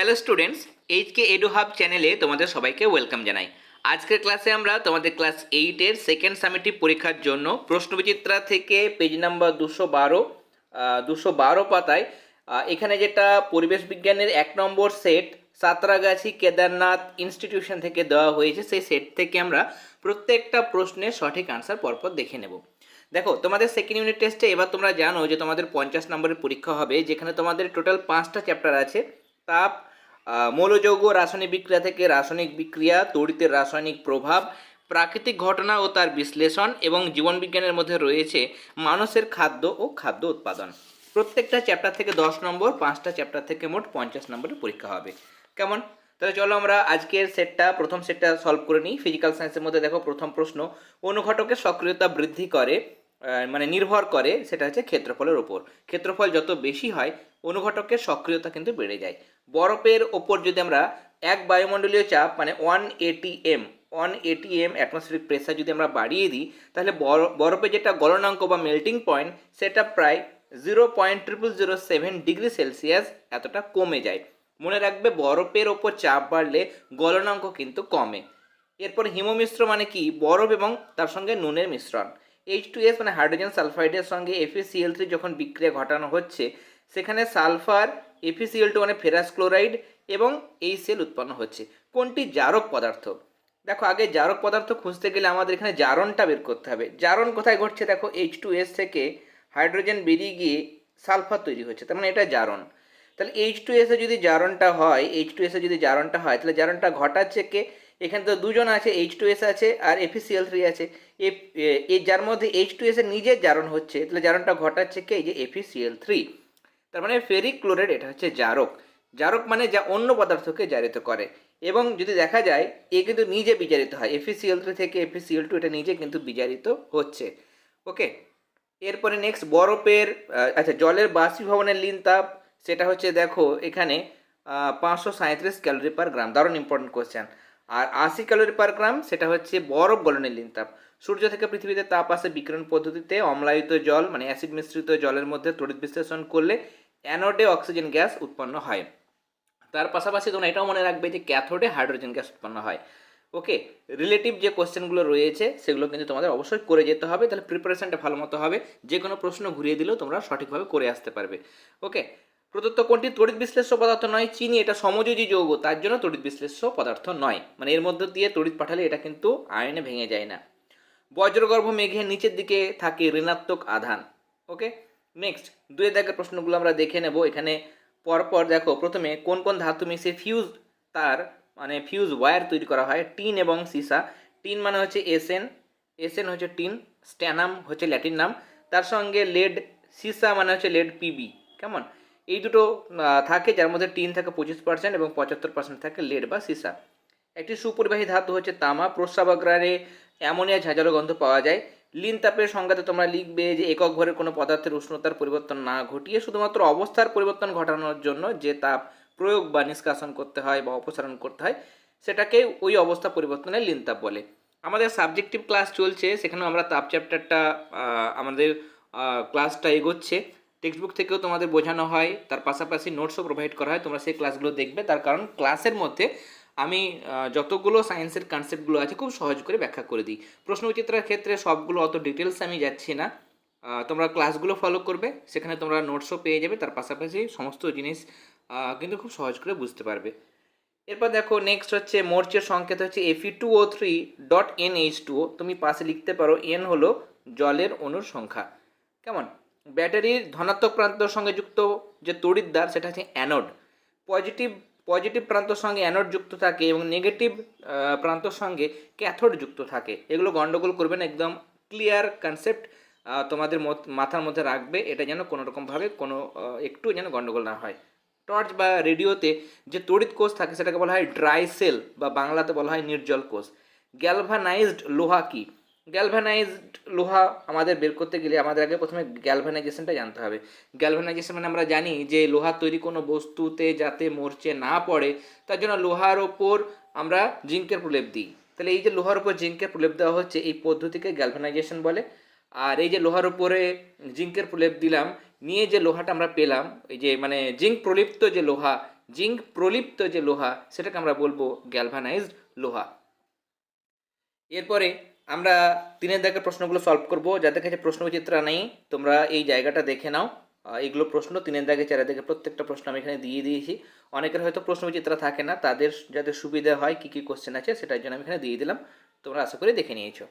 Hello students HK edu hub চ্যানেলে তোমাদের সবাইকে ওয়েলকাম জানাই। আজকের ক্লাসে আমরা তোমাদের ক্লাস এইটের সেকেন্ড সামিটিভ পরীক্ষার জন্য প্রশ্নবিচিত্রা থেকে পেজ নাম্বার দুশো বারো দুশো বারো পাতায় এখানে যেটা পরিবেশ বিজ্ঞানের এক নম্বর সেট সাঁতরাগাছি কেদারনাথ ইনস্টিটিউশন থেকে দেওয়া হয়েছে, সেই সেট থেকে আমরা প্রত্যেকটা প্রশ্নের সঠিক আনসার পরপর দেখে নেব। দেখো, তোমাদের সেকেন্ড ইউনিট টেস্টে এবার তোমরা জানো যে তোমাদের পঞ্চাশ নম্বরের পরীক্ষা হবে, যেখানে তোমাদের টোটাল পাঁচটা চ্যাপ্টার আছে, তাপ মৌলযৌগ রাসায়নিক বিক্রিয়া থেকে রাসায়নিক বিক্রিয়া তড়িতের রাসায়নিক প্রভাব, প্রাকৃতিক ঘটনা ও তার বিশ্লেষণ এবং জীবনবিজ্ঞানের মধ্যে রয়েছে মানুষের খাদ্য ও খাদ্য উৎপাদন। প্রত্যেকটা চ্যাপ্টার থেকে দশ নম্বর, পাঁচটা চ্যাপ্টার থেকে মোট পঞ্চাশ নম্বরের পরীক্ষা হবে। কেমন? তাহলে চলো আমরা আজকের সেটটা প্রথম সেটটা সলভ করে নিই। ফিজিক্যাল সায়েন্সের মধ্যে দেখো প্রথম প্রশ্ন, অনুঘটকের সক্রিয়তা বৃদ্ধি করে। মানে নির্ভর করে সেটা হচ্ছে ক্ষেত্রফলের ওপর ক্ষেত্রফল যত বেশি হয়, অনুঘটকের সক্রিয়তা কিন্তু বেড়ে যায়। বরফের ওপর যদি আমরা এক বায়ুমণ্ডলীয় চাপ মানে one ATM one ATM atmospheric pressure যদি আমরা বাড়িয়ে দিই, তাহলে বর- বরফে যেটা গলনাঙ্ক বা মেল্টিং পয়েন্ট সেটা প্রায় zero point triple zero seven degree Celsius এতটা কমে যায়। মনে রাখবে বরফের ওপর চাপ বাড়লে গলনাঙ্ক কিন্তু কমে। এরপর হিমমিশ্র মানে কি? বরফ এবং তার সঙ্গে নুনের মিশ্রণ। এইচ টু এস মানে হাইড্রোজেন সালফাইডের সঙ্গে এফিসিএল থ্রি যখন বিক্রিয়া ঘটানো হচ্ছে, সেখানে সালফার এফিসিএল টু মানে ফেরাস ক্লোরাইড এবং এই সেল উৎপন্ন হচ্ছে। কোনটি জারক পদার্থ? দেখো, আগে জারক পদার্থ খুঁজতে গেলে আমাদের এখানে জারণটা বের করতে হবে। জারণ কোথায় ঘটছে? দেখো এইচ টু এস থেকে হাইড্রোজেন বেরিয়ে গিয়ে সালফার তৈরি হচ্ছে। তার মানে এটা জারণ। তাহলে এইচ টু এসে যদি জারণটা হয় এইচ টু এসে যদি জারণটা হয়, তাহলে জারণটা ঘটাচ্ছে কে? এখানে তো দুজন আছে এইচ টু এস আছে আর এফিসিএল থ্রি আছে। এ- যার মধ্যে এইচ টু এসের নিজের জারণ হচ্ছে, তাহলে জারণটা ঘটাচ্ছে কে? যে এফিসিএল থ্রি তার মানে ফেরিক ক্লোরাইড এটা হচ্ছে জারক। জারক মানে যা অন্য পদার্থকে জারিত করে। এবং যদি দেখা যায়, এ কিন্তু নিজে বিজারিত হয়। এফিসিএল থ্রি থেকে এফিসিএল টু এটা নিজে কিন্তু বিজারিত হচ্ছে। ওকে? এরপরে নেক্সট বরফের আচ্ছা জলের বাষ্পীভবনের লিন তাপ সেটা হচ্ছে দেখো এখানে পাঁচশো সাঁত্রিশ ক্যালোরি পার গ্রাম। দারুণ ইম্পর্টেন্ট কোশ্চেন আর আশি ক্যালোরি পার গ্রাম, সেটা হচ্ছে বরফ গলনের লিন তাপ সূর্য থেকে পৃথিবীতে তাপ আসে বিকিরণ পদ্ধতিতে, অম্লায়িত জল মানে অ্যাসিড মিশ্রিত জলের মধ্যে তড়িৎ বিশ্লেষণ করলে অ্যানোডে অক্সিজেন গ্যাস উৎপন্ন হয়। তার পাশাপাশি তোমরা এটাও মনে রাখবে যে ক্যাথোডে হাইড্রোজেন গ্যাস উৎপন্ন হয়। ওকে? রিলেটিভ যে কোশ্চেনগুলো রয়েছে, সেগুলো কিন্তু তোমাদের অবশ্যই করে যেতে হবে, তাহলে প্রিপারেশনটা ভালো মতো হবে। যে কোনো প্রশ্ন ঘুরিয়ে দিলেও তোমরা সঠিকভাবে করে আসতে পারবে। ওকে? প্রদত্ত কোনটি? তড়িৎ বিশ্লেষ্য পদার্থ নয়, চিনি এটা সমযোজী যৌগ, তার জন্য তড়িৎ বিশ্লেষ্য পদার্থ নয়। মানে এর মধ্যে দিয়ে তড়িৎ পাঠালে এটা কিন্তু আয়নে ভেঙে যায় না। বজ্রগর্ভ মেঘের নিচের দিকে থাকে ঋণাত্মক আধান, ওকে? নেক্সট দুই দাগের প্রশ্নগুলো আমরা দেখে নেব। এখানে পরপর দেখো, প্রথমে কোন কোন ধাতু মিশে ফিউজ তার মানে ফিউজ ওয়্যার তৈরি করা হয়, টিন এবং সিসা। টিন মানে হচ্ছে এসএন এসএন হচ্ছে টিন স্ট্যানাম হচ্ছে ল্যাটিন নাম। তার সঙ্গে লেড সিসা মানে হচ্ছে লেড পিবি কেমন? এই দুটো থাকে যার মধ্যে টিন থাকে পঁচিশ পার্সেন্ট এবং পঁচাত্তর পার্সেন্ট থাকে লেড বা সীসা একটি সুপরিবাহী ধাতু হচ্ছে তামা প্রস্রাবাগ্রারে অ্যামোনিয়া, ঝাঁঝালো গন্ধ পাওয়া যায়। লিন তাপের সংজ্ঞাতে তোমরা লিখবে যে একক ভরের কোনো পদার্থের উষ্ণতার পরিবর্তন না ঘটিয়ে শুধুমাত্র অবস্থার পরিবর্তন ঘটানোর জন্য যে তাপ প্রয়োগ বা নিষ্কাশন করতে হয় বা অপসারণ করতে হয়, সেটাকে ওই অবস্থা পরিবর্তনের লিন তাপ বলে। আমাদের সাবজেক্টিভ ক্লাস চলছে, সেখানেও আমরা তাপ চ্যাপ্টারটা আমাদের ক্লাসটা এগোচ্ছে। টেক্সট বুক থেকেও তোমাদের বোঝানো হয়, তার পাশাপাশি নোটসও প্রোভাইড করা হয়, তোমরা সেই ক্লাসগুলো দেখবে। তার কারণ ক্লাসের মধ্যে আমি যতগুলো সায়েন্সের কনসেপ্টগুলো আছে, খুব সহজ করে ব্যাখ্যা করে দিই। প্রশ্নবিচিত্রার ক্ষেত্রে সবগুলো অত ডিটেলস আমি যাচ্ছি না। তোমরা ক্লাসগুলো ফলো করবে, সেখানে তোমরা নোটসও পেয়ে যাবে, তার পাশাপাশি সমস্ত জিনিস কিন্তু খুব সহজ করে বুঝতে পারবে। এরপর দেখো নেক্সট হচ্ছে, মোর্চের সংকেত হচ্ছে Fe two O three dot N H two তুমি পাশে লিখতে পারো এন হলো জলের অণুর সংখ্যা। কেমন? ব্যাটারির ধনাত্মক প্রান্তর সঙ্গে যুক্ত যে তড়িৎদ্বার সেটা হচ্ছে অ্যানোড পজিটিভ পজিটিভ প্রান্তর সঙ্গে অ্যানোড যুক্ত থাকে এবং নেগেটিভ প্রান্তর সঙ্গে ক্যাথোড যুক্ত থাকে। এগুলো গন্ডগোল করবেন একদম ক্লিয়ার কনসেপ্ট তোমাদের মাথার মধ্যে রাখবে, এটা যেন কোনো রকমভাবে কোনো একটু যেন গন্ডগোল না হয়। টর্চ বা রেডিওতে যে তড়িৎ কোষ থাকে, সেটাকে বলা হয় ড্রাই সেল বা বাংলাতে বলা হয় নির্জল কোষ। গ্যালভানাইজড লোহা কি? গ্যালভানাইজড লোহা আমাদের বের করতে গেলে আমাদের আগে প্রথমে গ্যালভানাইজেশনটা জানতে হবে। গ্যালভানাইজেশন মানে আমরা জানি যে লোহা তৈরি কোনো বস্তুতে যাতে মরচে না পড়ে, তার জন্য লোহার ওপর আমরা জিঙ্কের প্রলেপ দিই। তাহলে এই যে লোহার উপর জিঙ্কের প্রলেপ দেওয়া হচ্ছে, এই পদ্ধতিকে গ্যালভানাইজেশন বলে। আর এই যে লোহার উপরে জিঙ্কের প্রলেপ দিলাম, নিয়ে যে লোহাটা আমরা পেলাম, এই যে মানে জিঙ্ক প্রলিপ্ত যে লোহা, জিঙ্ক প্রলিপ্ত যে লোহা, সেটাকে আমরা বলব গ্যালভানাইজড লোহা। এরপরে আমরা তিনের দাগের প্রশ্নগুলো সলভ করব। যাদের কাছে প্রশ্নচিত্র নেই, তোমরা এই জায়গাটা দেখে নাও। এগুলো প্রশ্ন, তিনের দাগে, চারের দাগে প্রত্যেকটা প্রশ্ন আমি এখানে দিয়ে দিয়েছি। অনেকের হয়তো প্রশ্নচিত্র থাকে না, তাদের যাদের সুবিধা হয়, কী কী কোশ্চেন আছে, সেটার জন্য আমি এখানে দিয়ে দিলাম। তোমরা আশা করি দেখে নিয়েছো।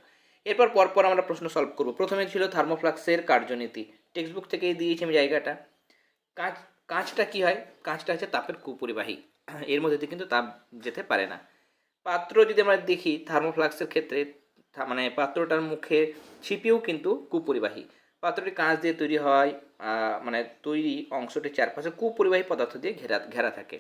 এরপর পরপর আমরা প্রশ্ন সলভ করব। প্রথমে ছিল থার্মোফ্লাক্সের কার্যনীতি। টেক্সট বুক থেকেই দিয়েছি আমি জায়গাটা। কাঁচ, কাঁচটা কি হয়? কাঁচটা হচ্ছে তাপের কুপরিবাহী। এর মধ্যে দিয়ে কিন্তু তাপ যেতে পারে না। পাত্র যদি আমরা দেখি, থার্মোফ্লাক্সের ক্ষেত্রে মানে পাত্রটার মুখে ছিপিও কিন্তু কুপরিবাহী। পাত্রটি কাঁচ দিয়ে তৈরি হয় মানে তৈরি অংশটির চারপাশে কুপরিবাহী পদার্থ দিয়ে ঘেরা ঘেরা থাকে।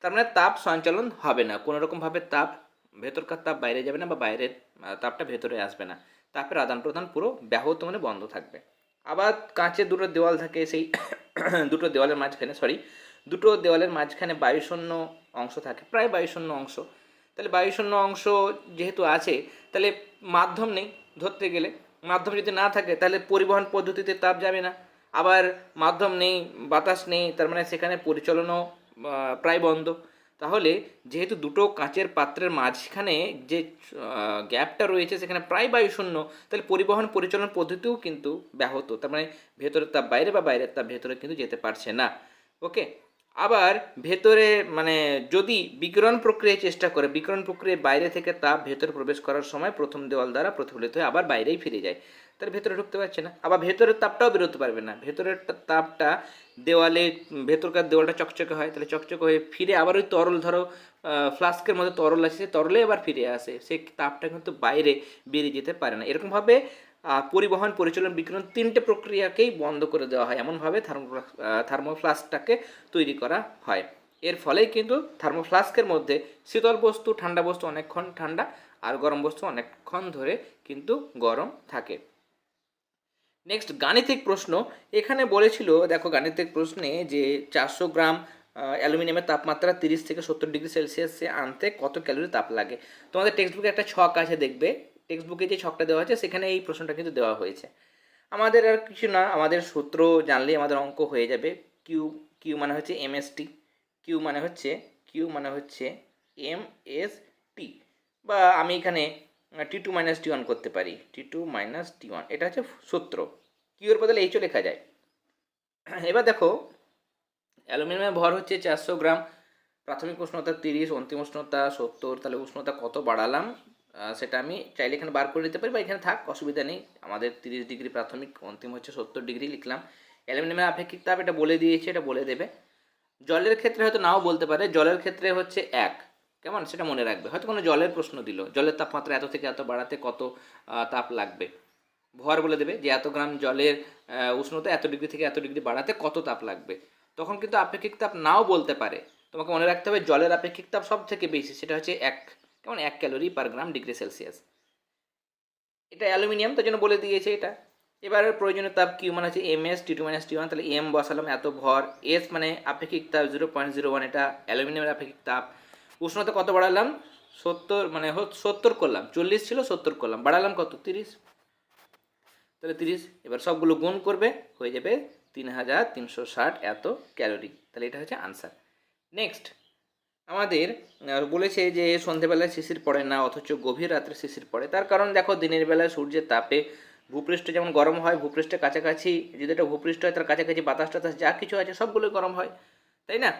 তার মানে তাপ সঞ্চালন হবে না। কোনো রকমভাবে তাপ ভেতরকার তাপ বাইরে যাবে না বা বাইরের তাপটা ভেতরে আসবে না। তাপের আদান প্রদান পুরো ব্যাহত মানে বন্ধ থাকবে। আবার কাঁচের দুটো দেওয়াল থাকে, সেই দুটো দেওয়ালের মাঝখানে সরি দুটো দেওয়ালের মাঝখানে বায়ুশূন্য অংশ থাকে, প্রায় বায়ুশূন্য অংশ। তাহলে বায়ুশূন্য অংশ যেহেতু আছে, তাহলে মাধ্যম নেই ধরতে গেলে। মাধ্যম যদি না থাকে, তাহলে পরিবহন পদ্ধতিতে তাপ যাবে না। আবার মাধ্যম নেই, বাতাস নেই, তার মানে সেখানে পরিচালনও প্রায় বন্ধ। তাহলে যেহেতু দুটো কাঁচের পাত্রের মাঝখানে যে গ্যাপটা রয়েছে, সেখানে প্রায় বায়ুশূন্য, তাহলে পরিবহন পরিচালন পদ্ধতিও কিন্তু ব্যাহত। তার মানে ভেতরের তাপ বাইরে বা বাইরের তাপ ভেতরে কিন্তু যেতে পারছে না। ওকে আবার ভেতরে মানে যদি বিকিরণ প্রক্রিয়ায় চেষ্টা করে, বিকিরণ প্রক্রিয়ায় বাইরে থেকে তাপ ভেতরে প্রবেশ করার সময় প্রথম দেওয়াল দ্বারা প্রতিফলিত হয়ে আবার বাইরেই ফিরে যায়। তার ভেতরে ঢুকতে পারছে না। আবার ভেতরের তাপটাও বেরোতে পারবে না। ভেতরের তাপটা দেওয়ালে, ভেতরকার দেওয়ালটা চকচকে হয়। তাহলে চকচকে হয়ে ফিরে আবার ওই তরল ধরো ফ্লাস্কের মধ্যে তরল আছে তরলে আবার ফিরে আসে। সেই তাপটা কিন্তু বাইরে বেরিয়ে যেতে পারে না। এরকমভাবে পরিবহন, পরিচালন, বিকিরণ তিনটে প্রক্রিয়াকেই বন্ধ করে দেওয়া হয়। এমনভাবে থার্মোফ্লাস্কটাকে তৈরি করা হয়। এর ফলেই কিন্তু থার্মোফ্লাস্কের মধ্যে শীতল বস্তু, ঠান্ডা বস্তু অনেকক্ষণ ঠান্ডা আর গরম বস্তু অনেকক্ষণ ধরে কিন্তু গরম থাকে। নেক্সট গাণিতিক প্রশ্ন। এখানে বলেছিল, দেখো গাণিতিক প্রশ্নে যে চারশো গ্রাম অ্যালুমিনিয়ামের তাপমাত্রা তিরিশ থেকে সত্তর ডিগ্রি সেলসিয়াসে আনতে কত ক্যালোরি তাপ লাগে? তোমাদের টেক্সট বুকে একটা ছক আছে, দেখবে। টেক্সট বুকে যে ছকটা দেওয়া আছে, সেখানে এই প্রশ্নটা কিন্তু দেওয়া হয়েছে। আমাদের আর কিছু না, আমাদের সূত্র জানলেই আমাদের অঙ্ক হয়ে যাবে। কিউ কিউ মানে হচ্ছে এমএসটি কিউ মানে হচ্ছে কিউ মানে হচ্ছে এম এস টি বা আমি এখানে T two minus T one করতে পারি। T two minus T one এটা হচ্ছে সূত্র। কিউ এর বদলে এইচও লেখা যায়। এবার দেখো, অ্যালুমিনিয়ামের ভর হচ্ছে চারশো গ্রাম। প্রাথমিক উষ্ণতা তিরিশ, অন্তিম উষ্ণতা সত্তর, তাহলে উষ্ণতা কত বাড়ালাম? সেটা আমি চাইলে এখানে বার করে দিতে পারি বা এখানে থাক, অসুবিধা নেই। আমাদের তিরিশ ডিগ্রি প্রাথমিক, অন্তিম হচ্ছে সত্তর ডিগ্রি লিখলাম। অ্যালুমিনিয়ামের আপেক্ষিক তাপ এটা বলে দিয়েছে, এটা বলে দেবে। জলের ক্ষেত্রে হয়তো নাও বলতে পারে, জলের ক্ষেত্রে হচ্ছে এক। কেমন? সেটা মনে রাখবে। হয়তো কোনো জলের প্রশ্ন দিল। জলের তাপমাত্রা এত থেকে এত বাড়াতে কত তাপ লাগবে? ভর বলে দেবে যে এত গ্রাম জলের উষ্ণতা এত ডিগ্রি থেকে এত ডিগ্রি বাড়াতে কত তাপ লাগবে? তখন কিন্তু আপেক্ষিক তাপ নাও বলতে পারে। তোমাকে মনে রাখতে হবে, জলের আপেক্ষিক তাপ সব থেকে বেশি, সেটা হচ্ছে এক। কেমন এক calorie per gram degree Celsius এটা অ্যালুমিনিয়াম তার জন্য বলে দিয়েছে এটা। এবার প্রয়োজনীয় তাপ কিউ মানে হচ্ছে M S T two minus T one তাহলে এম বসালাম, এত ভর। এস মানে আপেক্ষিক তাপ জিরো পয়েন্ট জিরো ওয়ান এটা অ্যালুমিনিয়ামের আপেক্ষিক তাপ। উষ্ণতা কত বাড়ালাম? সত্তর মানে সত্তর করলাম। চল্লিশ ছিল, সত্তর করলাম। বাড়ালাম কত? তিরিশ। তাহলে তিরিশ, এবার সবগুলো গুণ করবে, হয়ে যাবে তিন হাজার তিনশো ষাট এত ক্যালোরি। তাহলে এটা হচ্ছে আনসার নেক্সট আমাদের বলেছে যে সন্ধেবেলায় শিশির পড়ে না, অথচ গভীর রাত্রে শিশির পড়ে। তার কারণ দেখো, দিনের বেলায় সূর্যের তাপে ভূপৃষ্ঠ যেমন গরম হয়, ভূপৃষ্ঠের কাছাকাছি যদি এটা ভূপৃষ্ঠ হয়, তার কাছাকাছি বাতাস টাতাস যা কিছু আছে সবগুলোই গরম হয়, তাই না?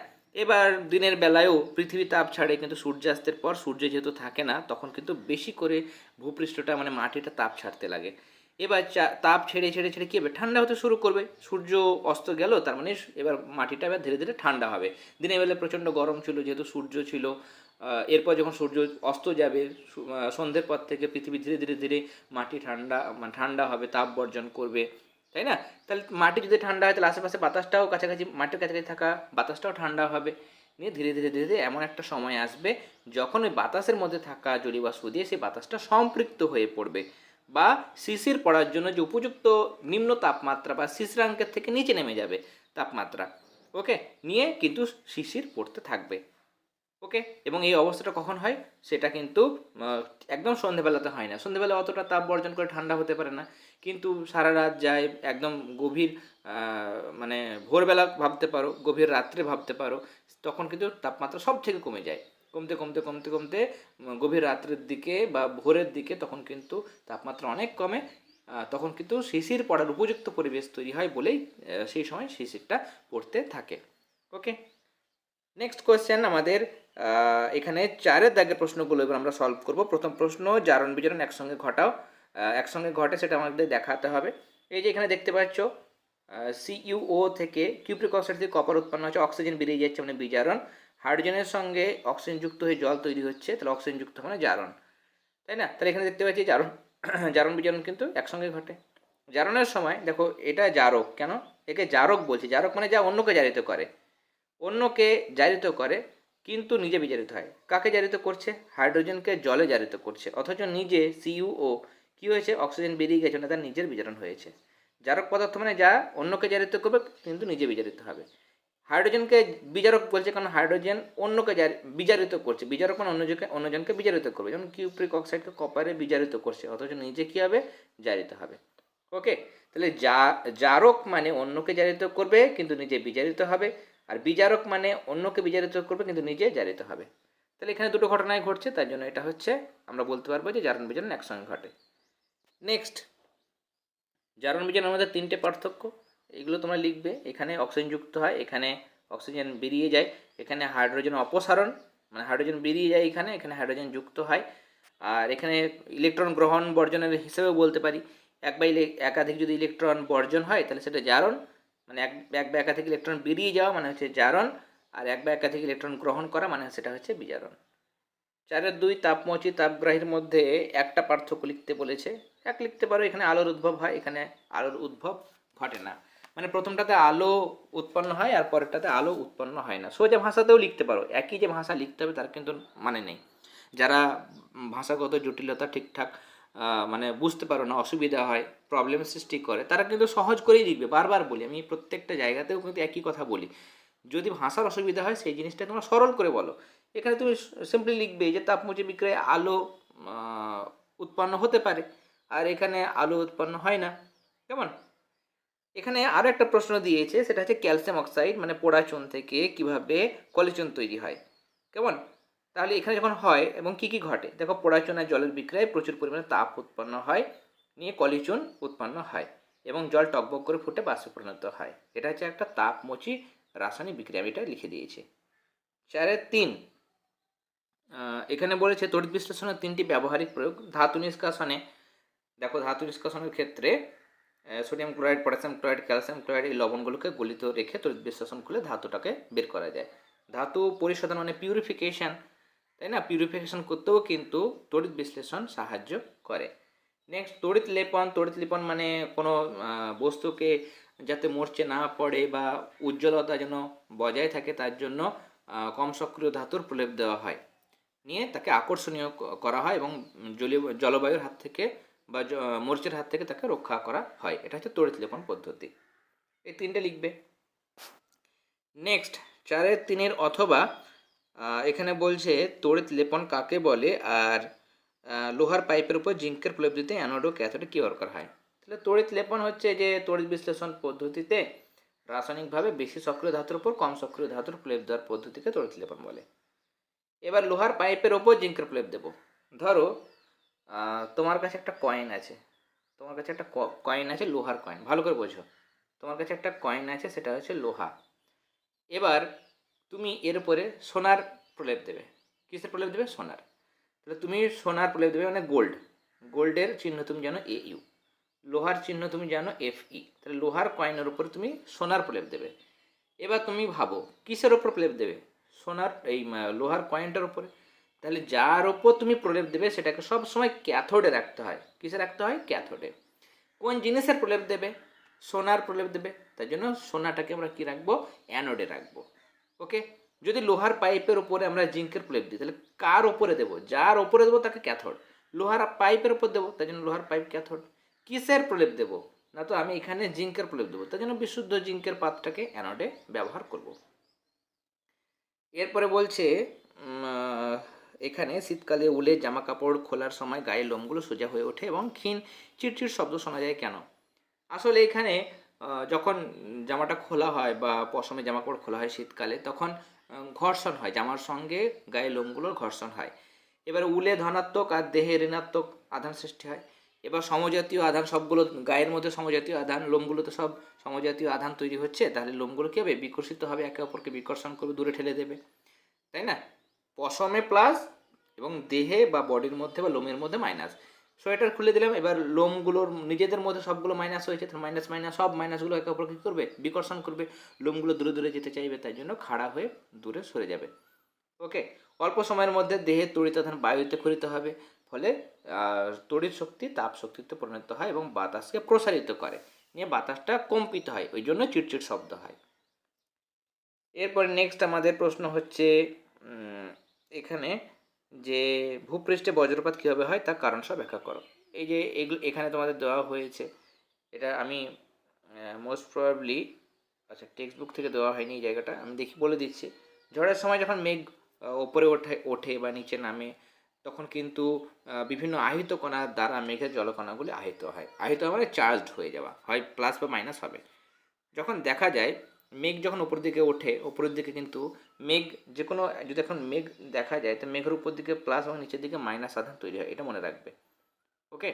এবার দিনের বেলায়ও পৃথিবী তাপ ছাড়ে, কিন্তু সূর্যাস্তের পর সূর্য যেহেতু থাকে না, তখন কিন্তু বেশি করে ভূপৃষ্ঠটা মানে মাটিটা তাপ ছাড়তে লাগে। এবার তাপ ছেড়ে ছেড়ে ছেড়ে কী হবে? ঠান্ডা হতে শুরু করবে। সূর্য অস্ত গেল, তার মানে এবার মাটিটা এবার ধীরে ধীরে ঠান্ডা হবে। দিনের বেলা প্রচণ্ড গরম ছিল, যেহেতু সূর্য ছিল এরপর যখন সূর্য অস্ত যাবে সন্ধ্যের পর থেকে পৃথিবী ধীরে ধীরে ধীরে মাটি ঠান্ডা ঠান্ডা হবে, তাপ বর্জন করবে, তাই না? তাহলে মাটি যদি ঠান্ডা হয়, তাহলে আশেপাশে বাতাসটাও কাছাকাছি, মাটির কাছাকাছি থাকা বাতাসটাও ঠান্ডা হবে। নিয়ে ধীরে ধীরে ধীরে ধীরে এমন একটা সময় আসবে, যখন ওই বাতাসের মধ্যে থাকা জলীয়বাষ্প দিয়ে সেই বাতাসটা সম্পৃক্ত হয়ে পড়বে। বা শিশির পড়ার জন্য যে উপযুক্ত নিম্ন তাপমাত্রা বা শিশিরাঙ্কের থেকে নিচে নেমে যাবে তাপমাত্রা, ওকে? নিয়ে কিন্তু শিশির পড়তে থাকবে, ওকে? এবং এই অবস্থাটা কখন হয়? সেটা কিন্তু একদম সন্ধেবেলাতে হয় না। সন্ধেবেলা অতটা তাপ বর্জন করে ঠান্ডা হতে পারে না। কিন্তু সারা রাত যায়, একদম গভীর মানে ভোরবেলা ভাবতে পারো, গভীর রাত্রে ভাবতে পারো, তখন কিন্তু তাপমাত্রা সব থেকে কমে যায়। কমতে কমতে কমতে কমতে গভীর রাত্রের দিকে বা ভোরের দিকে তখন কিন্তু তাপমাত্রা অনেক কমে তখন কিন্তু শিশির পড়ার উপযুক্ত পরিবেশ তৈরি হয় বলেই সেই সময় শিশিরটা পড়তে থাকে। ওকে নেক্সট কোয়েশ্চেন আমাদের এখানে চারের দাগের প্রশ্নগুলো এবার আমরা সলভ করব। প্রথম প্রশ্ন, জারণ বিজারণ একসঙ্গে ঘটাও। একসঙ্গে ঘটে সেটা আমাদের দেখাতে হবে। এই যে এখানে দেখতে পাচ্ছ সিইউও থেকে কিউপ্রিক অক্সাইড থেকে কপার উৎপন্ন হচ্ছে অক্সিজেন বেরিয়ে যাচ্ছে মানে বিজারণ। হাইড্রোজেনের সঙ্গে অক্সিজেন যুক্ত হয়ে জল তৈরি হচ্ছে, তাহলে অক্সিজেন যুক্ত মানে জারণ, তাই না? তাহলে এখানে দেখতে পাচ্ছি জারণ জারণ বিজারণ কিন্তু একসঙ্গে ঘটে। জারণের সময়, দেখো, এটা জারক, কেন? একে জারক বলছি। জারক মানে যা অন্যকে জারিত করে। অন্যকে জারিত করে, কিন্তু নিজে বিজারিত হয়। কাকে জারিত করছে? হাইড্রোজেনকে জলে জারিত করছে। অথচ নিজে সিইউও কি হয়েছে? অক্সিজেন বেরিয়ে গেছে, না, তার নিজের বিজারণ হয়েছে। জারক পদার্থ মানে যা, অন্যকে জারিত করবে, কিন্তু নিজে বিজারিত হবে। হাইড্রোজেনকে বিজারক বলছে কারণ হাইড্রোজেন অন্যকে জারি- বিজারিত করছে। বিজারক মানে অন্যজনকে অন্যজনকে বিজারিত করবে। যেমন কিউপ্রিক অক্সাইডকে কপারে বিজারিত করছে, অথচ নিজে কী হবে? জারিত হবে। ওকে? তাহলে যা, জারক মানে অন্যকে জারিত করবে, কিন্তু নিজে বিজারিত হবে। আর বিজারক মানে অন্যকে বিজারিত করবে, কিন্তু নিজে জারিত হবে। তাহলে এখানে দুটো ঘটনায় ঘটছে, তার জন্য এটা হচ্ছে, আমরা বলতে পারব যে জারণ বিজারণ একসঙ্গে ঘটে। নেক্সট জারণ বিজারণের মধ্যে তিনটে পার্থক্য। এগুলো তোমরা লিখবে। এখানে অক্সিজেন যুক্ত হয়, এখানে অক্সিজেন বেরিয়ে যায়, এখানে হাইড্রোজেন অপসারণ মানে হাইড্রোজেন বেরিয়ে যায় এখানে এখানে হাইড্রোজেন যুক্ত হয়। আর এখানে ইলেকট্রন গ্রহণ বর্জনের হিসেবেও বলতে পারি। এক বা একাধিক যদি ইলেকট্রন বর্জন হয়, তাহলে সেটা জারণ মানে এক এক বা একাধিক ইলেকট্রন বেরিয়ে যাওয়া মানে হচ্ছে জারণ, আর এক বা একাধিক ইলেকট্রন গ্রহণ করা মানে সেটা হচ্ছে বিজারণ। চারের দুই তাপমোচী তাপগ্রাহীর মধ্যে একটা পার্থক্য লিখতে বলেছে। এক লিখতে পারো, এখানে আলোর উদ্ভব হয়, এখানে আলোর উদ্ভব ঘটে না। মানে প্রথমটাতে আলো উৎপন্ন হয় আর পরেরটাতে আলো উৎপন্ন হয় না। সোজা ভাষাতেও লিখতে পারো, একই যে ভাষা লিখতে হবে তার কিন্তু মানে নেই। যারা ভাষাগত জটিলতা ঠিকঠাক মানে বুঝতে পারো না, অসুবিধা হয় প্রবলেম সৃষ্টি করে, তারা কিন্তু সহজ করেই লিখবে। বারবার বলি, আমি প্রত্যেকটা জায়গাতেও কিন্তু একই কথা বলি। যদি ভাষার অসুবিধা হয়, সেই জিনিসটা তোমরা সরল করে বলো। এখানে তুমি সিম্পলি লিখবে যে তাপমুচি বিক্রয়ে আলো উৎপন্ন হতে পারে, আর এখানে আলো উৎপন্ন হয় না। কেমন? এখানে আরও একটা প্রশ্ন দিয়েছে, সেটা হচ্ছে ক্যালসিয়াম অক্সাইড মানে পোড়া চুন থেকে কীভাবে কলিচুন তৈরি হয়। কেমন? তাহলে এখানে যখন হয়, এবং কি কি ঘটে? দেখো, পোড়া চুন আর জলের বিক্রয়ে প্রচুর পরিমাণে তাপ উৎপন্ন হয়, নিয়ে কলিচুন উৎপন্ন হয়, এবং জল টকবক করে ফুটে বাষ্পে পরিণত হয়। এটা হচ্ছে একটা তাপমোচী রাসায়নিক বিক্রিয়া, আমি এটা লিখে দিয়েছি। চারে তিন এখানে বলেছে, তড়িৎ বিশ্লেষণের তিনটি ব্যবহারিক প্রয়োগ, ধাতু নিষ্কাশনে। দেখো, ধাতু নিষ্কাশনের ক্ষেত্রে sodium chloride potassium chloride calcium chloride এই লবণগুলোকে গলিত রেখে তড়িৎ বিশ্লেষণ করলে ধাতুটাকে বের করা যায়। ধাতু পরিশোধন মানে পিউরিফিকেশন তাই না? পিউরিফিকেশন করতেও কিন্তু তড়িৎ বিশ্লেষণ সাহায্য করে। নেক্সট তড়িৎ লেপন তড়িৎ লেপন মানে কোনো বস্তুকে যাতে মরচে না পড়ে বা উজ্জ্বলতা যেন বজায় থাকে, তার জন্য কম সক্রিয় ধাতুর প্রলেপ দেওয়া হয়। নিয়ে তাকে আকর্ষণীয় করা হয় এবং জলীয়, জলবায়ুর হাত থেকে বা মরিচের হাত থেকে তাকে রক্ষা করা হয়। এটা হচ্ছে তড়িৎ লেপন পদ্ধতি। এই তিনটে লিখবে। নেক্সট চারের তিনের অথবা এখানে বলছে তড়িৎ লেপন কাকে বলে? আর লোহার পাইপের উপর জিঙ্কের প্রলেপ দিতে অ্যানোড ক্যাথোডে কী দরকার হয়? তাহলে তড়িৎ লেপন হচ্ছে যে তড়িৎ বিশ্লেষণ পদ্ধতিতে রাসায়নিকভাবে বেশি সক্রিয় ধাতুর উপর কম সক্রিয় ধাতুর প্রলেপ দেওয়ার পদ্ধতিকে তড়িৎ লেপন বলে। এবার লোহার পাইপের ওপর জিঙ্কের প্লেপ দেবো। ধরো তোমার কাছে একটা কয়েন আছে। তোমার কাছে একটা কয়েন আছে লোহার কয়েন ভালো করে বোঝো। তোমার কাছে একটা কয়েন আছে, সেটা হচ্ছে লোহা। এবার তুমি এর উপরে সোনার প্রলেপ দেবে। কিসের প্রলেপ দেবে? সোনার। তাহলে তুমি সোনার প্রলেপ দেবে মানে গোল্ড গোল্ডের চিহ্ন তুমি জানো এ ইউ লোহার চিহ্ন তুমি জানো এফ ই তাহলে লোহার কয়েনের উপরে তুমি সোনার প্রলেপ দেবে। এবার তুমি ভাবো, কিসের ওপর প্রলেপ দেবে? সোনার, এই লোহার কয়েনটার উপরে। তাহলে যার ওপর তুমি প্রলেপ দেবে সেটাকে সব সময় ক্যাথোডে রাখতে হয়। কিসে রাখতে হয়? ক্যাথোডে কোন জিনিসের প্রলেপ দেবে? সোনার প্রলেপ দেবে। তাই জন্য সোনাটাকে আমরা কি রাখব? অ্যানোডে রাখব। ওকে যদি লোহার পাইপের উপরে আমরা জিঙ্কের প্রলেপ দিই, তাহলে কার ওপরে দেবো? যার ওপরে দেবো তাকে ক্যাথোড লোহার পাইপের উপর দেবো তাই জন্য লোহার পাইপ ক্যাথোড কিসের প্রলেপ দেবো? না তো আমি এখানে জিঙ্কের প্রলেপ দেবো। তাই জন্য বিশুদ্ধ জিঙ্কের পাতটাকে অ্যানোডে ব্যবহার করব। এরপরে বলছে এখানে শীতকালে উলে জামা কাপড় খোলার সময় গায়ের লোমগুলো সোজা হয়ে ওঠে এবং ক্ষীণ চিটচিট শব্দ শোনা যায় কেন? আসলে এখানে যখন জামাটা খোলা হয় বা পশমে জামা কাপড় খোলা হয় শীতকালে, তখন ঘর্ষণ হয়। জামার সঙ্গে গায়ে লোমগুলোর ঘর্ষণ হয়। এবার উলে ধনাত্মক আর দেহে ঋণাত্মক আধান সৃষ্টি হয়। এবার সমজাতীয় আধান সবগুলো, গায়ের মধ্যে সমজাতীয় আধান, লোমগুলোতে সব সমজাতীয় আধান তৈরি হচ্ছে, তাহলে লোমগুলো কী হবে? বিকশিত হবে, একে অপরকে বিকর্ষণ করবে, দূরে ঠেলে দেবে। তাই না? পশমে প্লাস এবং দেহে বা বডির মধ্যে বা লোমের মধ্যে মাইনাস সোয়েটার খুলে দিলাম। এবার লোমগুলোর নিজেদের মধ্যে সবগুলো মাইনাস হয়েছে। তো মাইনাস মাইনাস সব মাইনাসগুলো একে অপরকে কী করবে? বিকর্ষণ করবে। লোমগুলো দূরে দূরে যেতে চাইবে, তাই জন্য খাড়া হয়ে দূরে সরে যাবে। ওকে অল্প সময়ের মধ্যে দেহে তড়িতাধান বায়ুতে ক্ষরিত হবে। ফলে তড়িৎ শক্তি, তাপ শক্তিতে পরিণত হয় এবং বাতাসকে প্রসারিত করে। নিয়ে বাতাসটা কম্পিত হয়। ওই জন্য চিটচিট শব্দ হয়। এরপরে নেক্সট আমাদের প্রশ্ন হচ্ছে এখানে যে ভূপৃষ্ঠে বজ্রপাত কীভাবে হয় তার কারণ সব ব্যাখ্যা করো। এই যে এগুলো, এখানে তোমাদের দেওয়া হয়েছে, এটা আমি মোস্ট প্রবাবলি আচ্ছা টেক্সট বুক থেকে দেওয়া হয়নি এই জায়গাটা, আমি দেখি, বলে দিচ্ছি। ঝড়ের সময় যখন মেঘ ওপরে ওঠে ওঠে বা নিচে নামে, তখন কিন্তু বিভিন্ন আহিত কণার দ্বারা মেঘের জলকণাগুলি আহিত হয়। আহিত মানে চার্জড হয়ে যাওয়া, হয় প্লাস বা মাইনাস হবে। যখন দেখা যায় মেঘ যখন উপর দিকে ওঠে, উপরের দিকে কিন্তু মেঘ যে কোনো যদি এখন মেঘ দেখা যায়, তো মেঘের উপর দিকে প্লাস এবং নিচের দিকে মাইনাস আধান তৈরি হয়, এটা মনে রাখবে। ওকে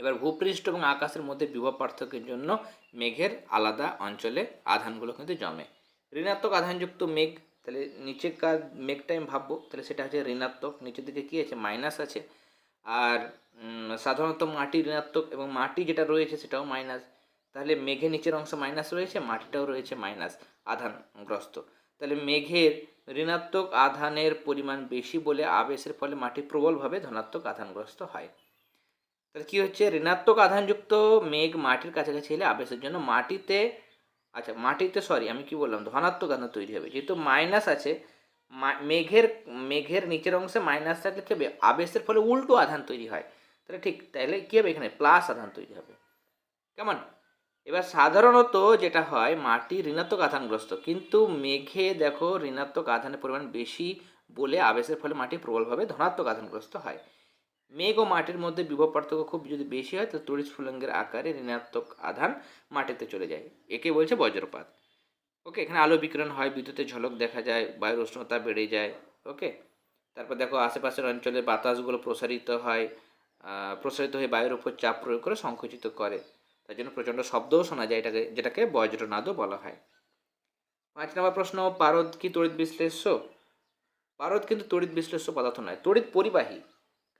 এবার ভূপৃষ্ঠ এবং আকাশের মধ্যে বিভব পার্থক্যের জন্য মেঘের আলাদা অঞ্চলে আধানগুলো কিন্তু জমে। ঋণাত্মক আধানযুক্ত মেঘ, তাহলে নিচেকার মেঘটা আমি ভাববো, তাহলে সেটা হচ্ছে ঋণাত্মক, নিচের দিকে কী আছে? মাইনাস আছে। আর সাধারণত মাটি ঋণাত্মক এবং মাটি যেটা রয়েছে সেটাও মাইনাস তাহলে মেঘের নিচের অংশ মাইনাস রয়েছে, মাটিটাও রয়েছে মাইনাস আধানগ্রস্ত। তাহলে মেঘের ঋণাত্মক আধানের পরিমাণ বেশি বলে আবেশের ফলে মাটি প্রবলভাবে ধনাত্মক আধানগ্রস্ত হয়। তাহলে কী হচ্ছে? ঋণাত্মক আধানযুক্ত মেঘ মাটির কাছাকাছি এলে আবেশের জন্য মাটিতে আচ্ছা মাটিতে সরি আমি কি বললাম? ধনাত্মক আধান তৈরি হবে। যেহেতু মাইনাস আছে মেঘের মেঘের নিচের অংশে মাইনাস থাকলে কী হবে? আবেশের ফলে উল্টো আধান তৈরি হয়। তাহলে ঠিক, তাহলে কী হবে এখানে? প্লাস আধান তৈরি হবে। কেমন? এবার সাধারণত যেটা হয়, মাটি ঋণাত্মক আধানগ্রস্ত। কিন্তু মেঘে দেখো ঋণাত্মক আধানের পরিমাণ বেশি বলে আবেশের ফলে মাটি প্রবলভাবে ধনাত্মক আধানগ্রস্ত হয়। মেঘ ও মাটির মধ্যে বিভব পার্থক্য খুব যদি বেশি হয়, তাহলে তড়িৎ স্ফুলঙ্গের আকারে ঋণাত্মক আধান মাটিতে চলে যায়। একে বলছে বজ্রপাত। ওকে, এখানে আলো বিকিরণ হয়, বিদ্যুতের ঝলক দেখা যায়, বায়ুর উষ্ণতা বেড়ে যায়, ওকে? তারপর দেখো আশেপাশের অঞ্চলে বাতাসগুলো প্রসারিত হয় প্রসারিত হয়ে বায়ুর উপর চাপ প্রয়োগ করে সংকুচিত করে। তার জন্য প্রচণ্ড শব্দও শোনা যায় এটাকে, যেটাকে বজ্রনাদও বলা হয়। পাঁচ নম্বর প্রশ্ন, পারদ কি তড়িৎ বিশ্লেষ্য? পারদ কিন্তু তড়িৎ বিশ্লেষ্য পদার্থ নয়, তড়িৎ পরিবাহী।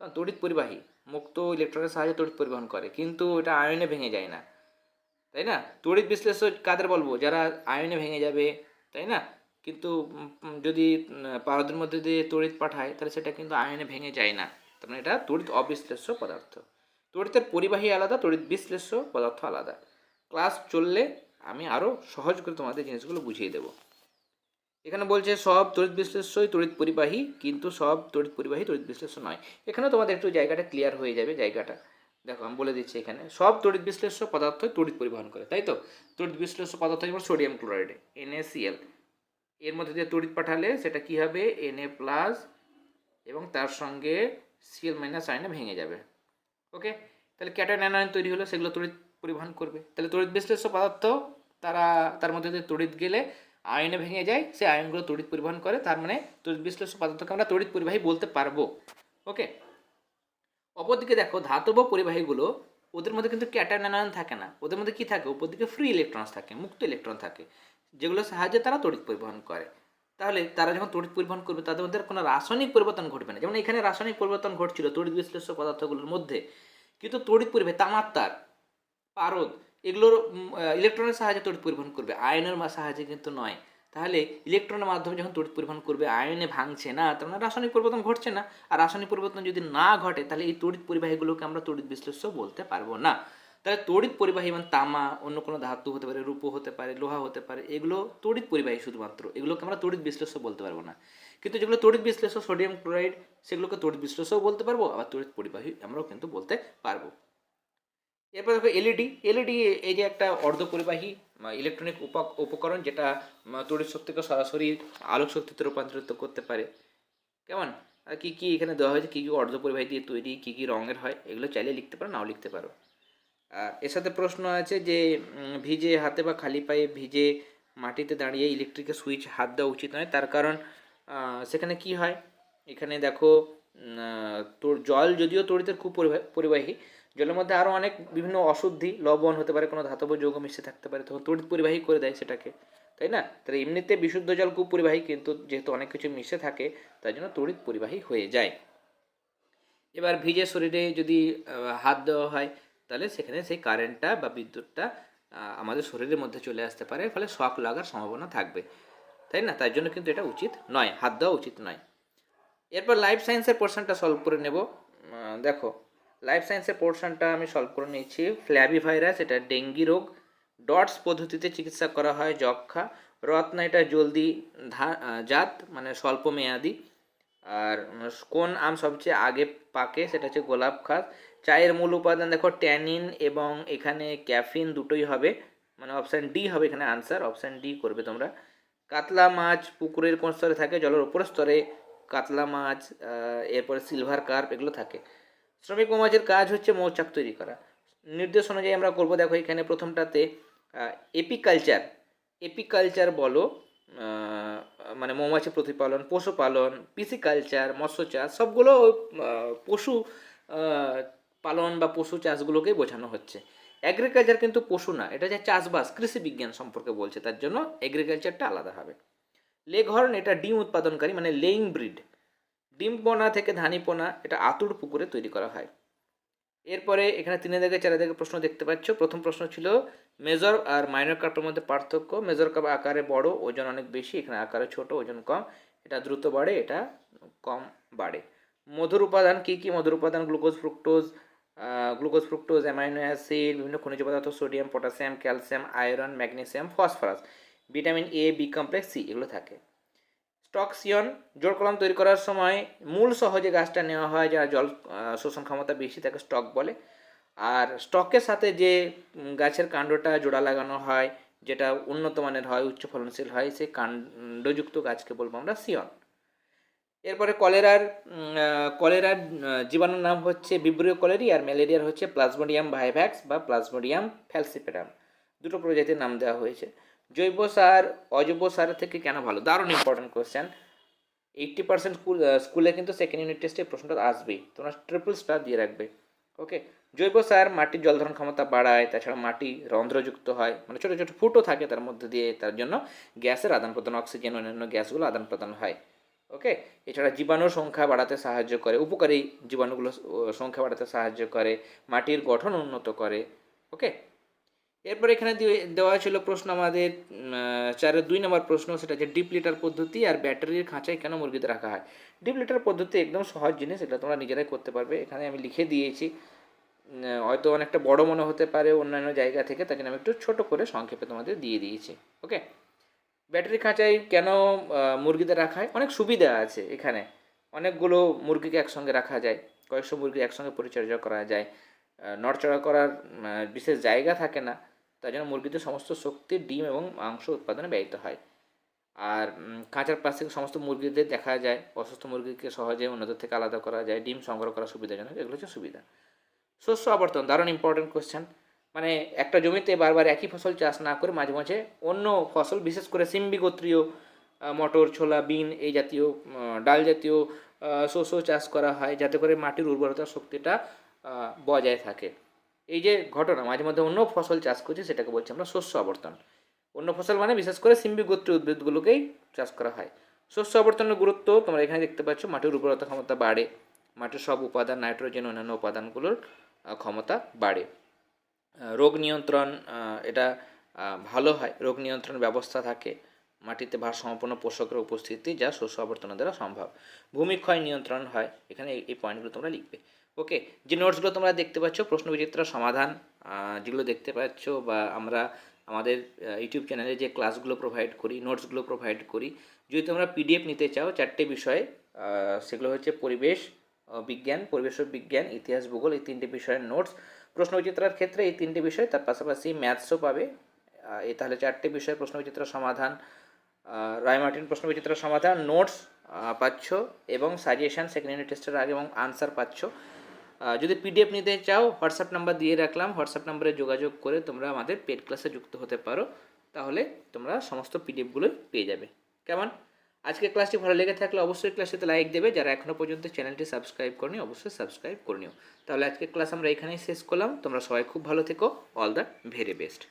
কারণ তড়িৎ পরিবাহী, মুক্ত ইলেকট্রনের সাহায্যে তড়িৎ পরিবহন করে, কিন্তু এটা আয়নে ভেঙে যায় না। তাই না? তড়িৎ বিশ্লেষ্য কাদের বলব? যারা আয়নে ভেঙে যাবে, তাই না? কিন্তু যদি পারদের মধ্যে দিয়ে তড়িৎ পাঠায়, তাহলে সেটা কিন্তু আয়নে ভেঙে যায় না। তার মানে এটা তড়িৎ অবিশ্লেষ্য পদার্থ। তড়িতের পরিবাহী আলাদা, তড়িৎ বিশ্লেষ্য পদার্থ আলাদা। ক্লাস চললে আমি আরও সহজ করে তোমাদের জিনিসগুলো বুঝিয়ে দেবো। এখানে বলছে, সব তড়িৎ বিশ্লেষ্যই তড়িৎ পরিবাহী, কিন্তু সব তড়িৎ পরিবাহী তড়িৎ বিশ্লেষ্য নয়। এখানেও তোমাদের একটু জায়গাটা ক্লিয়ার হয়ে যাবে, জায়গাটা। দেখো, আমি বলে দিচ্ছি এখানে, সব তড়িৎ বিশ্লেষ্য পদার্থ তড়িৎ পরিবহন করে, তাই তো? তড়িৎ বিশ্লেষ্য পদার্থ যেমন সোডিয়াম ক্লোরাইড NaCl এর মধ্যে দিয়ে তড়িৎ পাঠালে সেটা কি হবে? Na প্লাস এবং তার সঙ্গে সিএল মাইনাস আয়নে ভেঙে যাবে। ওকে? তাহলে ক্যাটায়ন অ্যানায়ন তৈরি হলো, সেগুলো তড়িৎ পরিবহন করবে। তাহলে তড়িৎ বিশ্লেষ্য পদার্থ, তারা, তার মধ্যে দিয়ে তড়িৎ গেলে আয়নে ভেঙে যায়, সেই আয়নগুলো তড়িৎ পরিবহন করে, তার মানে তড়িৎ বিশ্লেষ্য পদার্থকে আমরা তড়িৎ পরিবাহী বলতে পারব। ওকে? অপরদিকে দেখো, ধাতব পরিবাহীগুলো, ওদের মধ্যে কিন্তু ক্যাটায়ন অ্যানায়ন থাকে না। ওদের মধ্যে কি থাকে? উপর দিকে ফ্রি ইলেকট্রনস থাকে, মুক্ত ইলেকট্রন থাকে, যেগুলোর সাহায্যে তারা তড়িৎ পরিবহন করে। তাহলে তারা যখন তড়িৎ পরিবহন করবে, তাদের মধ্যে কোনো রাসায়নিক পরিবর্তন ঘটবে না। যেমন এখানে রাসায়নিক পরিবর্তন ঘটছিল তড়িৎ বিশ্লেষ্য পদার্থগুলোর মধ্যে। কিন্তু তড়িৎ পরিবাহী তামার পারদ, এগুলোর ইলেকট্রনের সাহায্যে তড়িৎ পরিবহন করবে। আয়নের সাহায্যে কিন্তু নয়। তাহলে ইলেকট্রনের মাধ্যমে যখন তড়িৎ পরিবহন করবে, আয়নে ভাঙছে না, তার মানে রাসায়নিক পরিবর্তন ঘটছে না। আর রাসায়নিক পরিবর্তন যদি না ঘটে, তাহলে এই তড়িৎ পরিবাহীগুলোকে আমরা তড়িৎ বিশ্লেষ্য বলতে পারব না। তাহলে তড়িৎ পরিবাহী মানে তামা, অন্য কোনো ধাতু হতে পারে, রূপো হতে পারে, লোহা হতে পারে, এগুলো তড়িৎ পরিবাহী শুধুমাত্র। এগুলোকে আমরা তড়িৎ বিশ্লেষ্য বলতে পারব না। কিন্তু যেগুলো তড়িৎ বিশ্লেষ্য সোডিয়াম ক্লোরাইড, সেগুলোকে তড়িৎ বিশ্লেষ্যও বলতে পারব, আবার তড়িৎ পরিবাহী আমরাও কিন্তু বলতে পারব। এরপর দেখো এলইডি এলইডি এই যে একটা অর্ধ অর্ধপরিবাহী ইলেকট্রনিক উপকরণ যেটা তড়িৎ শক্তিকে সরাসরি আলোক শক্তিতে রূপান্তরিত করতে পারে। কেমন? আর কী কী এখানে দেওয়া হয়েছে? কী কী অর্ধ অর্ধপরিবাহী দিয়ে তৈরি, কী কী রঙের হয়, এগুলো চাইলে লিখতে পারো, নাও লিখতে পারো। আর এর সাথে প্রশ্ন আছে যে ভিজে হাতে বা খালি পায়ে ভিজে মাটিতে দাঁড়িয়ে ইলেকট্রিকের সুইচ হাত দেওয়া উচিত নয়। তার কারণ সেখানে কি হয়? এখানে দেখো তোর জল যদিও তড়িতের খুব পরিবা- পরিবাহী, জলের মধ্যে আরও অনেক বিভিন্ন অশুদ্ধি, লবণ হতে পারে, কোনো ধাতব যৌগ মিশে থাকতে পারে, তখন তড়িৎ পরিবাহী করে দেয় সেটাকে, তাই না? তাহলে এমনিতে বিশুদ্ধ জল খুব পরিবাহী, কিন্তু যেহেতু অনেক কিছু মিশে থাকে, তাই জন্য তড়িৎ পরিবাহী হয়ে যায়। এবার ভিজে শরীরে যদি হাত দেওয়া হয় তাহলে সেখানে সেই কারেন্টটা বা বিদ্যুৎটা আমাদের শরীরের মধ্যে চলে আসতে পারে ফলে শক লাগার সম্ভাবনা থাকবে। তাই না? তার জন্য কিন্তু এটা উচিত নয়, হাত দেওয়া উচিত নয়। এরপর লাইফ সায়েন্সের পোর্শনটা সলভ করে নেব। দেখো লাইফ সায়েন্সের পোর্শনটা আমি সলভ করে নিয়েছি। ফ্ল্যাবি ভাইরাস এটা ডেঙ্গি রোগ। ডটস পদ্ধতিতে চিকিৎসা করা হয় যক্ষা রত্না, এটা জলদি জাত মানে স্বল্প মেয়াদি আর কোন আম সবচেয়ে আগে পাকে, সেটা হচ্ছে গোলাপ খাস। চায়ের মূল উপাদান দেখো ট্যানিন এবং এখানে ক্যাফিন দুটোই হবে। মানে অপশান ডি হবে এখানে আনসার, অপশান ডি করবে তোমরা। কাতলা মাছ পুকুরের কোন স্তরে থাকে? জলের উপর স্তরে। কাতলা মাছ এরপরে সিলভার কার্প, এগুলো থাকে। শ্রমিক মৌমাছির কাজ হচ্ছে মৌচাক তৈরি করা। নির্দেশ অনুযায়ী আমরা করব, দেখো এখানে প্রথমটাতে এপিকালচার। এপিকালচার বলো মানে মৌমাছি প্রতিপালন, পশুপালন, পিসিকালচার, মৎস্য চাষ, সবগুলো পশু পালন বা পশু চাষগুলোকে বোঝানো হচ্ছে। অ্যাগ্রিকালচার কিন্তু পশু না, এটা যে চাষবাস, কৃষি বিজ্ঞান সম্পর্কে বলছে, তার জন্য এগ্রিকালচারটা আলাদা হবে। লেঘর্ন এটা ডিম উৎপাদনকারী মানে লেইং ব্রিড। ডিম পোনা থেকে ধানি পোনা, এটা আতুর পুকুরে তৈরি করা হয়। এরপরে এখানে তিনে থেকে চারে থেকে প্রশ্ন দেখতে পাচ্ছ। প্রথম প্রশ্ন ছিল, মেজর আর মাইনর কাপের মধ্যে পার্থক্য, মেজর কাপ আকারে বড়, ওজন অনেক বেশি, এখানে আকারে ছোট, ওজন কম, এটা দ্রুত বাড়ে, এটা কম বাড়ে। মধুর উপাদান, কী কী মধুর উপাদান? Glucose, fructose glucose fructose amino acid বিভিন্ন খনিজ পদার্থ sodium potassium calcium iron magnesium phosphorus vitamin A B complex C এগুলো থাকে। স্টকসিয়ন জোর কলম তৈরি করার সময় মূল সহজে গাছটা নেওয়া হয়, যারা জল শোষণ ক্ষমতা বেশি তাকে স্টক বলে। আর স্টকের সাথে যে গাছের কাণ্ডটা জোড়া লাগানো হয়, যেটা উন্নত মানের হয়, উচ্চ ফলনশীল হয়, সেই কাণ্ডযুক্ত গাছকে বলব আমরা সিয়ন এরপরে কলেরার কলেরার জীবাণুর নাম হচ্ছে বিব্রিয় কলেরি আর ম্যালেরিয়ার হচ্ছে প্লাজমোডিয়াম ভাইভ্যাক্স বা প্লাজমোডিয়াম ফ্যালসিপেরাম। দুটো প্রজাতির নাম দেওয়া হয়েছে। জৈব সার, অজৈব সার থেকে কেন ভালো? দারুণ important question eighty percent school স্কুলে কিন্তু সেকেন্ড ইউনিট টেস্টে প্রশ্নটা আসবেই। তোমরা ট্রিপল স্টার দিয়ে রাখবে। ওকে জৈব সার, মাটির জল ধারণ ক্ষমতা বাড়ায়, তাছাড়া মাটি রন্ধ্রযুক্ত হয়। মানে ছোটো ছোটো ফুটো থাকে তার মধ্যে দিয়ে তার জন্য গ্যাসের আদান প্রদান অক্সিজেন, অন্যান্য গ্যাসগুলো আদান প্রদান হয়। ওকে এছাড়া জীবাণুর সংখ্যা বাড়াতে সাহায্য করে, উপকারী জীবাণুগুলো সংখ্যা বাড়াতে সাহায্য করে, মাটির গঠন উন্নত করে। ওকে এরপর এখানে দেওয়া ছিল প্রশ্ন আমাদের চারের দুই নম্বর প্রশ্ন, সেটা যে ডিপ লিটার পদ্ধতি আর ব্যাটারির খাঁচায় কেন মুরগিতে রাখা হয়? ডিপ লিটার পদ্ধতি একদম সহজ জিনিস, এটা তোমরা নিজেরাই করতে পারবে। এখানে আমি লিখে দিয়েছি হয়তো অনেকটা বড় মনে হতে পারে অন্যান্য জায়গা থেকে তাই আমি একটু ছোট করে সংক্ষেপে তোমাদের দিয়ে দিয়েছি। ওকে ব্যাটারি খাঁচায় কেন মুরগিদের রাখা হয়? অনেক সুবিধা আছে এখানে। অনেকগুলো মুরগিকে একসঙ্গে রাখা যায়, কয়েকশো মুরগি একসঙ্গে পরিচর্যা করা যায়। নড়চড়া করার বিশেষ জায়গা থাকে না, তাই জন্য মুরগিদের সমস্ত শক্তি, ডিম এবং মাংস উৎপাদনে ব্যয়িত হয়। আর পাশ থেকে সমস্ত মুরগিদের দেখা যায়, অসুস্থ মুরগিকে সহজে অন্যদের থেকে আলাদা করা যায়, ডিম সংগ্রহ করা সুবিধাজনক, এগুলো হচ্ছে সুবিধা। শস্য আবর্তন, দারুণ ইম্পর্টেন্ট কোয়েশ্চেন মানে একটা জমিতে বারবার একই ফসল চাষ না করে মাঝে মাঝে অন্য ফসল, বিশেষ করে সিম্বি গোত্রীয় মটর, ছোলা, বিন এই জাতীয় ডাল জাতীয় শস্য চাষ করা হয় যাতে করে মাটির উর্বরতা শক্তিটা বজায় থাকে। এই যে ঘটনা, মাঝে মধ্যে অন্য ফসল চাষ করছি সেটাকে বলছি আমরা শস্য আবর্তন। অন্য ফসল মানে বিশেষ করে সিম্বি গোত্রীয় উদ্ভিদগুলোকেই চাষ করা হয়। শস্য আবর্তনের গুরুত্ব তোমরা এখানে দেখতে পাচ্ছ, মাটির উর্বরতা ক্ষমতা বাড়ে। মাটির সব উপাদান, নাইট্রোজেন, অন্যান্য উপাদানগুলোর ক্ষমতা বাড়ে। রোগ নিয়ন্ত্রণ এটা ভালো হয়। রোগ নিয়ন্ত্রণ ব্যবস্থা থাকে। মাটিতে ভারসাম্যপূর্ণ পোষকের উপস্থিতি যা শস্য আবর্তনের দ্বারা সম্ভব। ভূমিক্ষয় নিয়ন্ত্রণ হয়। এখানে এই- পয়েন্টগুলো তোমরা লিখবে। ওকে যে নোটসগুলো তোমরা দেখতে পাচ্ছ, প্রশ্ন বিচিত্র সমাধান যেগুলো দেখতে পাচ্ছ বা আমরা আমাদের ইউটিউব চ্যানেলে যে ক্লাসগুলো প্রোভাইড করি নোটসগুলো প্রোভাইড করি, যদি তোমরা পিডিএফ নিতে চাও, চারটে বিষয়ে সেগুলো হচ্ছে পরিবেশ বিজ্ঞান পরিবেশ বিজ্ঞান, ইতিহাস, ভূগোল, এই তিনটে বিষয়ের নোটস প্রশ্ন বিচিত্রার ক্ষেত্রে এই তিনটি বিষয়, তার পাশাপাশি ম্যাথসও পাবে। এই তাহলে চারটে বিষয় প্রশ্ন বিচিত্র সমাধান রায় মার্টিন প্রশ্ন বিচিত্র সমাধান, নোটস পাচ্ছ এবং সাজেশান সেকেন্ড ইউনিট টেস্টের আগে এবং আনসার পাচ্ছ। যদি পিডিএফ নিতে চাও হোয়াটসঅ্যাপ নাম্বার দিয়ে রাখলাম। হোয়াটসঅ্যাপ নাম্বারে যোগাযোগ করে তোমরা আমাদের পেড ক্লাসে যুক্ত হতে পারো। তাহলে তোমরা সমস্ত পিডিএফগুলো পেয়ে যাবে। কেমন? আজকে ক্লাসটি ভালো লেগে থাকলে অবশ্যই ক্লাসটিতে লাইক দেবে। যারা এখনও পর্যন্ত চ্যানেলটি সাবস্ক্রাইব করনি, অবশ্যই সাবস্ক্রাইব করে নিও। তাহলে আজকে ক্লাস আমরা এখানেই শেষ করলাম। তোমরা সবাই খুব ভালো থেকো। All the very best